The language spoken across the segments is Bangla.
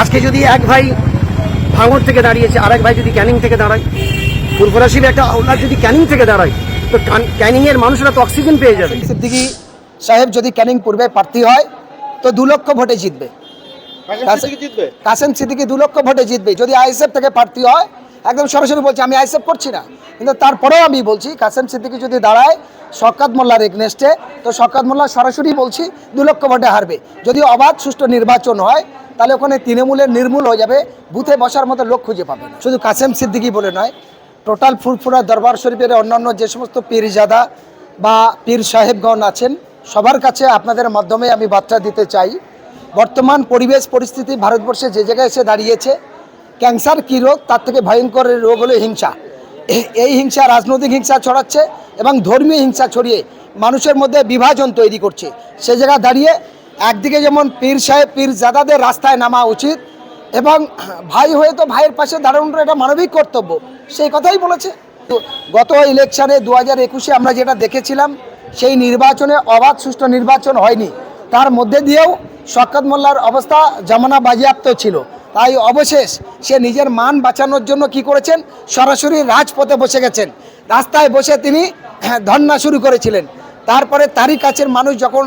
আজকে যদি এক ভাই ভাঙর থেকে দাঁড়িয়েছে আর এক ভাই যদি ক্যানিং থেকে দাঁড়ায় পূর্বরাশির একটা আওলাদ যদি ক্যানিং থেকে দাঁড়ায় তো ক্যানিংয়ের মানুষরা তো অক্সিজেন পেয়ে যাবে। সিদ্দিকি সাহেব যদি ক্যানিং পূর্বে প্রার্থী হয় তো দু লক্ষ ভোটে জিতবে। জিতবে? কাসেম সিদ্দিকি দু লক্ষ ভোটে জিতবে। যদি আইএসএফ থেকে প্রার্থী হয় একদম সরাসরি বলছি আমি আইএসএফ করছি না। কিন্তু তারপরেও আমি বলছি কাসেম সিদ্দিকি যদি দাঁড়ায় শকাত মোল্লার এগনেস্টে তো শকাত মোল্লা সরাসরি বলছি দু লক্ষ ভোটে হারবে। যদি অবাধ সুষ্ঠু নির্বাচন হয় তাহলে ওখানে তৃণমূলের নির্মূল হয়ে যাবে, বুথে বসার মতো লোক খুঁজে পাবে শুধু কাসেম সিদ্দিকি বলে নয়, টোটাল ফুরফুরা দরবার শরীফের অন্যান্য যে সমস্ত পীরজাদা বা পীর সাহেবগণ আছেন, সবার কাছে আপনাদের মাধ্যমে আমি বার্তা দিতে চাই, বর্তমান পরিবেশ পরিস্থিতি ভারতবর্ষে যে জায়গায় এসে দাঁড়িয়েছে, ক্যান্সার কী রোগ, তার থেকে ভয়ঙ্কর রোগ হলো হিংসা। এই হিংসা রাজনৈতিক হিংসা ছড়াচ্ছে এবং ধর্মীয় হিংসা ছড়িয়ে মানুষের মধ্যে বিভাজন তৈরি করছে। সে জায়গায় দাঁড়িয়ে একদিকে যেমন পীর সাহেব, পীর জাদাদের রাস্তায় নামা উচিত এবং ভাই হয়ে তো ভাইয়ের পাশে দাঁড়ানোটা এটা মানবিক কর্তব্য, সেই কথাই বলেছে। গত ইলেকশনে দু হাজার একুশে আমরা যেটা দেখেছিলাম, সেই নির্বাচনে অবাধ সুষ্ঠু নির্বাচন হয়নি। তার মধ্যে দিয়েও শকত মোল্লার অবস্থা জামানা বাজেয়াপ্ত ছিল। তাই অবশেষ সে নিজের মান বাঁচানোর জন্য কি করেছেন? সরাসরি রাজপথে বসে গেছেন। রাস্তায় বসে তিনি ধর্না শুরু করেছিলেন। তারপরে তারই কাছের মানুষ যখন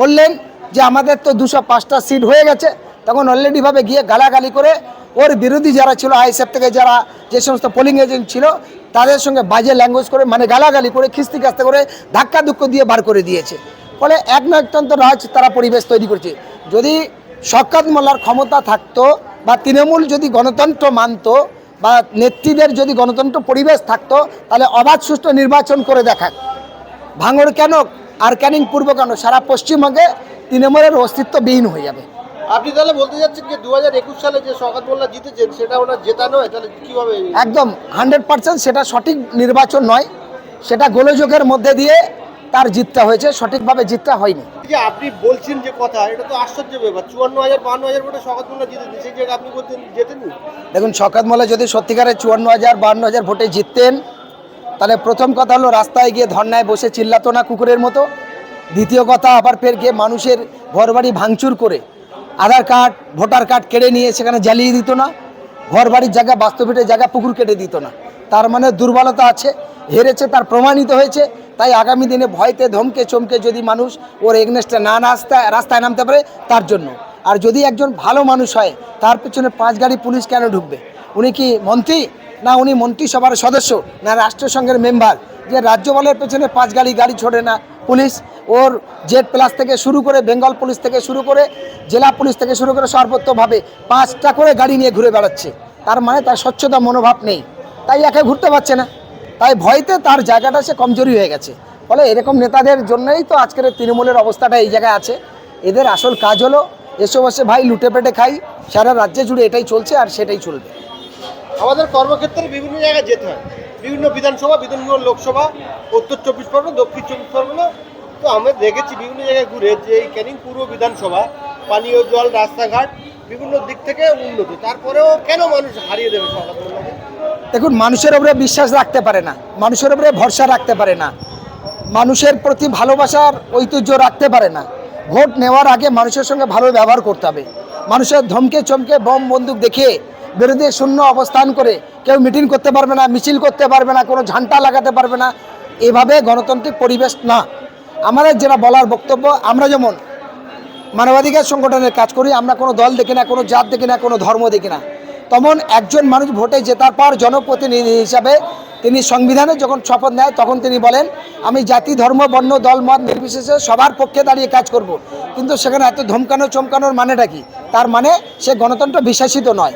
বললেন যে আমাদের তো দুশো পাঁচটা সিট হয়ে গেছে, তখন অলরেডিভাবে গিয়ে গালাগালি করে ওর বিরোধী যারা ছিল আইএসএফ থেকে যারা যে সমস্ত পোলিং এজেন্ট ছিল, তাদের সঙ্গে বাজে ল্যাঙ্গুয়েজ করে মানে গালাগালি করে, খিস্তি খাস্তে করে, ধাক্কা দুঃখ দিয়ে বার করে দিয়েছে। ফলে এক না একতন্ত রাজ তারা পরিবেশ তৈরি করছে। যদি শকাত মোল্লার ক্ষমতা থাকতো বা তৃণমূল যদি গণতন্ত্র মানতো বা নেত্রীদের যদি গণতন্ত্র পরিবেশ থাকতো, তাহলে অবাধ সুষ্ঠু নির্বাচন করে দেখাক। ভাঙড় কেন আর ক্যানিং পূর্ব কেন? সারা পশ্চিমবঙ্গে তৃণমূলের অস্তিত্ববিহীন হয়ে যাবে। আপনি তাহলে বলতে চাচ্ছেন যে দু হাজার একুশ সালে যে শওকত মোল্লা জিতেছেন সেটা ওনার জেতা নয়? তাহলে কীভাবে একদম হান্ড্রেড পার্সেন্ট সেটা সঠিক নির্বাচন নয়। সেটা গোলযোগের মধ্যে দিয়ে তার জিততে হয়েছে সঠিকভাবে জিততে হয়নি। যে আপনি বলছেন যে কথা এটা তো আশ্চর্য ব্যাপার। চুয়ান্ন হাজার বান্ন হাজার ভোটে শওকত মোল্লা জিতেছেন সেই জায়গায় আপনি বলছেন জেতেননি? দেখুন শকাত মোল্লা যদি সত্যিকারের চুয়ান্ন হাজার বান্ন হাজার ভোটে জিততেন তাহলে প্রথম কথা হলো রাস্তায় গিয়ে ধর্নায় বসে চিল্লাতো না কুকুরের মতো। দ্বিতীয় কথা, আবার ফের গিয়ে মানুষের ঘরবাড়ি ভাঙচুর করে আধার কার্ড, ভোটার কার্ড কেড়ে নিয়ে সেখানে জ্বালিয়ে দিত না, ঘরবাড়ির জায়গা বাস্তবিটের জায়গা, পুকুর কেটে দিত না। তার মানে দুর্বলতা আছে, হেরেছে, তার প্রমাণিত হয়েছে, তাই আগামী দিনে ভয়তে ধমকে চমকে যদি মানুষ ওর এগনেস্টে না রাস্তায় রাস্তায় নামতে পারে, তার জন্য। আর যদি একজন ভালো মানুষ হয়, তার পেছনে পাঁচ গাড়ি পুলিশ কেন ঢুকবে? উনি কি মন্ত্রী? না, উনি মন্ত্রিসভার সদস্য, না রাষ্ট্রসংঘের মেম্বার? যে রাজ্যপালের পেছনে পাঁচ গাড়ি গাড়ি ছোড়ে না পুলিশ ওর জেড প্লাস থেকে শুরু করে বেঙ্গল পুলিশ থেকে শুরু করে জেলা পুলিশ থেকে শুরু করে সর্বত্রভাবে পাঁচটা করে গাড়ি নিয়ে ঘুরে বেড়াচ্ছে। তার মানে তার স্বচ্ছতা মনোভাব নেই। তাই একে ঘুরতে পারছে না। তাই ভয়তে তার জায়গাটা সে কমজোরি হয়ে গেছে। ফলে এরকম নেতাদের জন্যই তো আজকের তৃণমূলের অবস্থাটা এই জায়গায় আছে। এদের আসল কাজ হলো, এসে বসে ভাই লুটে পেটে খাই, সারা রাজ্যে জুড়ে এটাই চলছে আর সেটাই চলবে। আমাদের কর্মক্ষেত্রে বিভিন্ন জায়গায় যেতে হয়। বিভিন্ন বিধানসভা বিভিন্ন লোকসভা, উত্তর চব্বিশ পরগনা, দক্ষিণ চব্বিশ পরগনা তো আমরা দেখেছি বিভিন্ন জায়গায় ঘুরে যে এই ক্যানিং পূর্ব বিধানসভা, পানীয় জল, রাস্তাঘাট বিভিন্ন দিক থেকে উন্নত। তারপরেও কেন মানুষ হারিয়ে দেবে শওকত দেখুন, মানুষের উপরে বিশ্বাস রাখতে পারে না। মানুষের উপরে ভরসা রাখতে পারে না। মানুষের প্রতি ভালোবাসার ঐতিহ্য রাখতে পারে না। ভোট নেওয়ার আগে মানুষের সঙ্গে ভালো ব্যবহার করতে হবে। মানুষের ধমকে চমকে বম বন্দুক দেখিয়ে বিরোধী শূন্য অবস্থান করে কেউ মিটিং করতে পারবে না, মিছিল করতে পারবে না, কোনো ঝান্টা লাগাতে পারবে না। এভাবে গণতান্ত্রিক পরিবেশ না। আমাদের যেটা বলার বক্তব্য, আমরা যেমন মানবাধিকার সংগঠনের কাজ করি, আমরা কোনো দল দেখি না, কোনো জাত দেখি না, কোনো ধর্ম দেখি না। তখন একজন মানুষ ভোটে জেতার পর জনপ্রতিনিধি হিসাবে তিনি সংবিধানে যখন শপথ নেয়, তখন তিনি বলেন, আমি জাতি, ধর্ম, বর্ণ, দল, মত নির্বিশেষে সবার পক্ষে দাঁড়িয়ে কাজ করব। কিন্তু সেখানে এত ধমকানো চমকানোর মানেটা কি? তার মানে সে গণতন্ত্র বিশ্বাসিত নয়।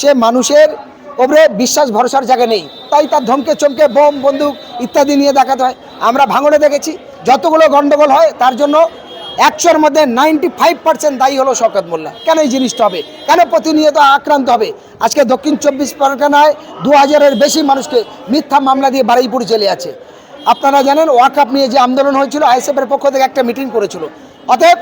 সে মানুষের ওপরে বিশ্বাস, ভরসার জায়গা নেই। তাই তার ধমকে, চমকে, বোম, বন্দুক ইত্যাদি নিয়ে দেখাতে হয়। আমরা ভাঙড়ে দেখেছি, যতগুলো গণ্ডগোল হয়, তার জন্য একশোর মধ্যে নাইনটি ফাইভ পার্সেন্ট দায়ী হলো শওকত মোল্লা। কেন এই জিনিসটা হবে? কেন প্রতিনিয়ত আক্রান্ত হবে? আজকে দক্ষিণ চব্বিশ পরগনায় দু হাজারের বেশি মানুষকে মিথ্যা মামলা দিয়ে বারুইপুর জেলে আছে। আপনারা জানেন, ওয়াকআপ নিয়ে যে আন্দোলন হয়েছিল, আইএসএফের পক্ষ থেকে একটা মিটিং করেছিল। অতএব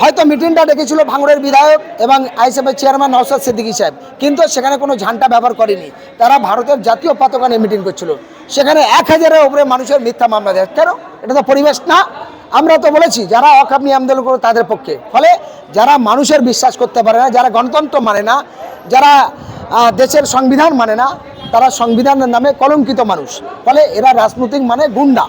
হয়তো মিটিংটা ডেকেছিল ভাঙড়ের বিধায়ক এবং আইএসএফের চেয়ারম্যান নওসাদ সিদ্দিকী সাহেব। কিন্তু সেখানে কোনো ঝান্টা ব্যবহার করেনি। তারা ভারতের জাতীয় পতাকা নিয়ে মিটিং করছিল। সেখানে এক হাজারের উপরে মানুষের মিথ্যা মামলা দেয়। কেন? এটা তো পরিবেশ না। আমরা তো বলেছি, যারা অকামী আন্দোলন করে তাদের পক্ষে। ফলে যারা মানুষের বিশ্বাস করতে পারে না, যারা গণতন্ত্র মানে না, যারা দেশের সংবিধান মানে না, তারা সংবিধানের নামে কলঙ্কিত মানুষ। ফলে এরা রাজনৈতিক মানে গুন্ডা।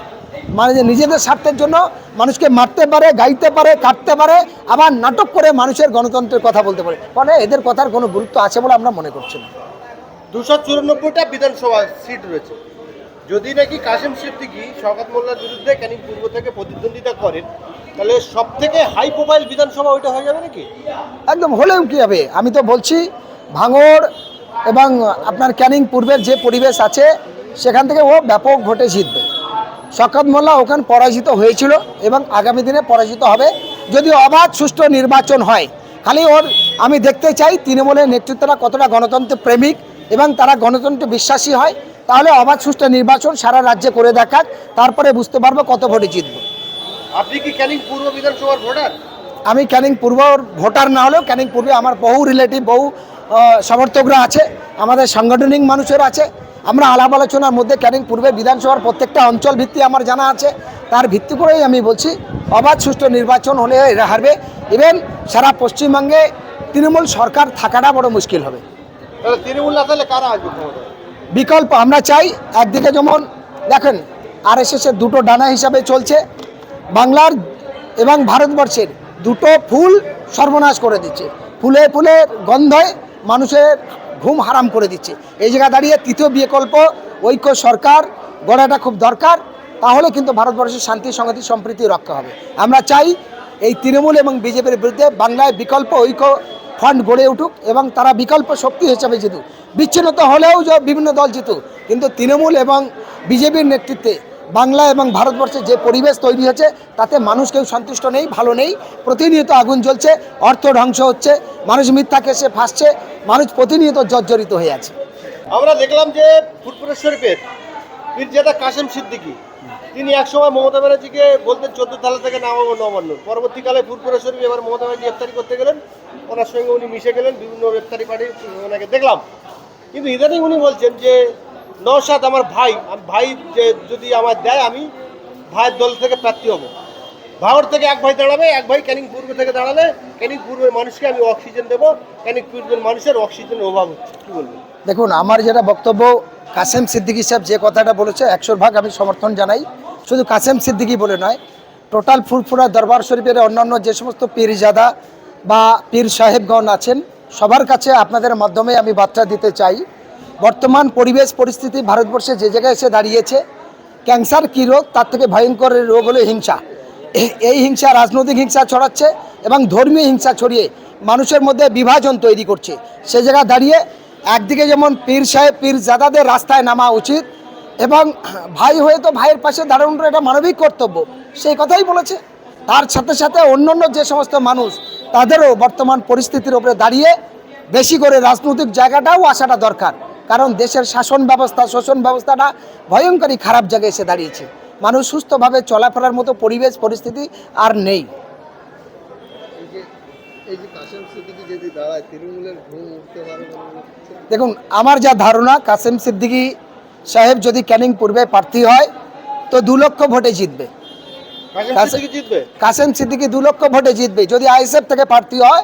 মানে যে নিজেদের স্বার্থের জন্য মানুষকে মারতে পারে গাইতে পারে কাটতে পারে আবার নাটক করে মানুষের গণতন্ত্রের কথা বলতে পারে। ফলে এদের কথার কোনো গুরুত্ব আছে বলে আমরা মনে করছি না। দুশো চুরানব্বইটা বিধানসভা সিট রয়েছে। যদি নাকি কাশেম সিদ্দিকি শওকত মোল্লার বিরুদ্ধে ক্যানিং পূর্ব থেকে প্রতিদ্বন্দ্বিতা করেন তাহলে সব থেকে হাই প্রোফাইল বিধানসভা ওইটা হয়ে যাবে নাকি? একদম হলেও কি হবে? আমি তো বলছি ভাঙড় এবং আপনার ক্যানিং পূর্বের যে পরিবেশ আছে সেখান থেকে ও ব্যাপক ভোটে জিতবে। শকত মোল্লা ওখানে পরাজিত হয়েছিল এবং আগামী দিনে পরাজিত হবে। যদি অবাধ সুষ্ঠু নির্বাচন হয় খালি ওর আমি দেখতে চাই তৃণমূলের নেতৃত্বরা কতটা গণতন্ত্র প্রেমিক এবং তারা গণতন্ত্র বিশ্বাসী হয় তাহলে অবাধ সুষ্ঠু নির্বাচন সারা রাজ্যে করে দেখাক তারপরে বুঝতে পারব কত ভোটে জিতবে। আপনি কি ক্যানিং পূর্ব বিধানসভার ভোটার? আমি ক্যানিং পূর্ব ভোটার না হলেও ক্যানিং পূর্বে আমার বহু রিলেটিভ বহু সমর্থকরা আছে আমাদের সাংগঠনিক মানুষের আছে। আমরা আলাপ আলোচনার মধ্যে ক্যানিং পূর্বে বিধানসভার প্রত্যেকটা অঞ্চল ভিত্তি আমার জানা আছে। তার ভিত্তি করেই আমি বলছি অবাধ সুষ্ঠু নির্বাচন হলে এরা হারবে। ইভেন সারা পশ্চিমবঙ্গে তৃণমূল সরকার থাকাটা বড় মুশকিল হবে। তৃণমূল না তাহলে কারা আসবে বিকল্প আমরা চাই একদিকে যেমন দেখেন আর এর দুটো ডানা হিসাবে চলছে। বাংলার এবং ভারতবর্ষের দুটো ফুল সর্বনাশ করে দিচ্ছে। ফুলে ফুলে গন্ধয় মানুষের ঘুম হারাম করে দিচ্ছে। এই জায়গা দাঁড়িয়ে তৃতীয় বিকল্প, ঐক্য, সরকার গড়াটা খুব দরকার। তাহলে কিন্তু ভারতবর্ষের শান্তি, সংহতি, সম্প্রীতি রক্ষা হবে। আমরা চাই এই তৃণমূল এবং বিজেপির বিরুদ্ধে বাংলায় বিকল্প, ঐক্য ফান্ড গড়ে উঠুক এবং তারা বিকল্প শক্তি হিসাবে জিতুক। বিচ্ছিন্নতা হলেও যে বিভিন্ন দল জিতুক, কিন্তু তৃণমূল এবং বিজেপির নেতৃত্বে বাংলা এবং ভারতবর্ষে যে পরিবেশ তৈরি হচ্ছে তাতে মানুষ কেউ সন্তুষ্ট নেই, ভালো নেই। প্রতিনিয়ত আগুন জ্বলছে, অর্থ ধ্বংস হচ্ছে, মানুষ মিথ্যা কেসে ফাঁসছে, মানুষ প্রতিনিয়ত জর্জরিত হয়ে আছে। আমরা দেখলাম যে ফুটপুরের শরীফের পীরজাদা কাশেম সিদ্দিকী, তিনি একসময় মমতা ব্যানার্জিকে বলতেন, চোদ্দ তালা থেকে নামাবো নবান্ন। পরবর্তীকালে ফুটপুরের শরীফ এবার মমতা ব্যানার্জি গ্রেপ্তারি করতে গেলেন, ওনার সঙ্গে উনি মিশে গেলেন, বিভিন্ন গ্রেপ্তারি পার্টি ওনাকে দেখলাম। কিন্তু ইদানিং উনি বলছেন যে নওশাদ আমার ভাই ভাই যে যদি আমার দেয়, আমি ভাইয়ের দল থেকে প্রার্থী হব। ভাগড় থেকে এক ভাই দাঁড়াবে, এক ভাই ক্যানিং পূর্ব থেকে দাঁড়ালে ক্যানিং পূর্বের মানুষকে আমি অক্সিজেন দেবো। ক্যানিং পূর্বের মানুষের অক্সিজেনের অভাব হচ্ছে। কী বলবেন দেখুন, আমার যেটা বক্তব্য, কাসেম সিদ্দিকী সাহেব যে কথাটা বলেছে, একশোর ভাগ আমি সমর্থন জানাই। শুধু কাসেম সিদ্দিকী বলে নয়, টোটাল ফুরফুরা দরবার শরীফের অন্যান্য যে সমস্ত পীরজাদা বা পীর সাহেবগণ আছেন, সবার কাছে আপনাদের মাধ্যমে আমি বার্তা দিতে চাই। বর্তমান পরিবেশ পরিস্থিতি ভারতবর্ষে যে জায়গায় এসে দাঁড়িয়েছে, ক্যান্সার কী রোগ, তার থেকে ভয়ঙ্কর রোগ হলো হিংসা। এই হিংসা রাজনৈতিক হিংসা ছড়াচ্ছে এবং ধর্মীয় হিংসা ছড়িয়ে মানুষের মধ্যে বিভাজন তৈরি করছে। সে জায়গায় দাঁড়িয়ে একদিকে যেমন পীর সাহেব, পীর জাদাদের রাস্তায় নামা উচিত এবং ভাই হয়ে তো ভাইয়ের পাশে দাঁড়ানোটা এটা মানবিক কর্তব্য, সেই কথাই বলেছে। তার সাথে সাথে অন্যান্য যে সমস্ত মানুষ, তাদেরও বর্তমান পরিস্থিতির উপরে দাঁড়িয়ে বেশি করে রাজনৈতিক জায়গাটাও আসাটা দরকার। কারণ দেশের শাসন ব্যবস্থা শোষণ ব্যবস্থাটা ভয়ঙ্করই খারাপ জায়গায় এসে দাঁড়িয়েছে। মানুষ সুস্থভাবে চলাফেরার মতো পরিবেশ পরিস্থিতি আর নেই। দেখুন আমার যা ধারণা কাসেম সিদ্দিকী সাহেব যদি ক্যানিং পূর্বে প্রার্থী হয় তো দু লক্ষ ভোটে জিতবে। কাশেম সিদ্দিকি জিতবে? কাসেম সিদ্দিকী দু লক্ষ ভোটে জিতবে। যদি আইএসএফ থেকে প্রার্থী হয়